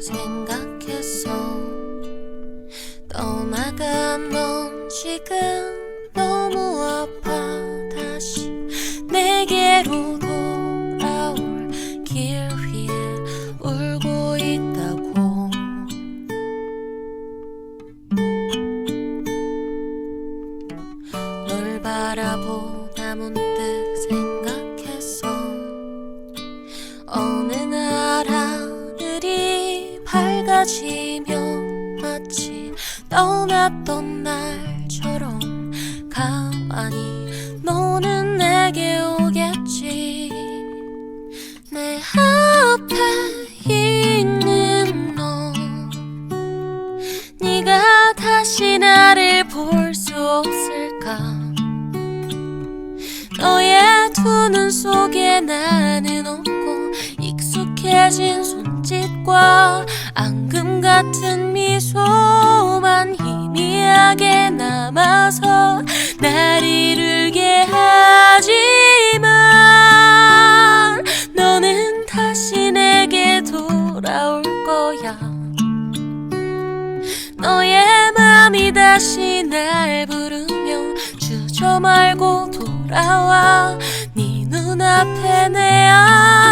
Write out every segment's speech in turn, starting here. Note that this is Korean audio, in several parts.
생각했어. 떠나간 넌 지금 너무 아파. 다시 내게로 돌아올 길 위에 울고 있다고. 널 바라보다 문득 밝아지면 마치 떠났던 날처럼 가만히 너는 내게 오겠지. 내 앞에 있는 너 네가 다시 나를 볼 수 없을까? 너의 두 눈 속에 나는 없 같은 미소만 희미하게 남아서 날 이르게 하지만 너는 다시 내게 돌아올 거야. 너의 마음이 다시 날 부르며 주저 말고 돌아와. 네 눈앞에 내안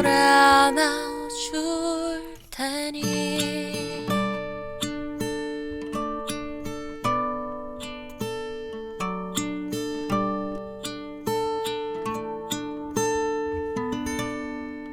으로 널 안아줄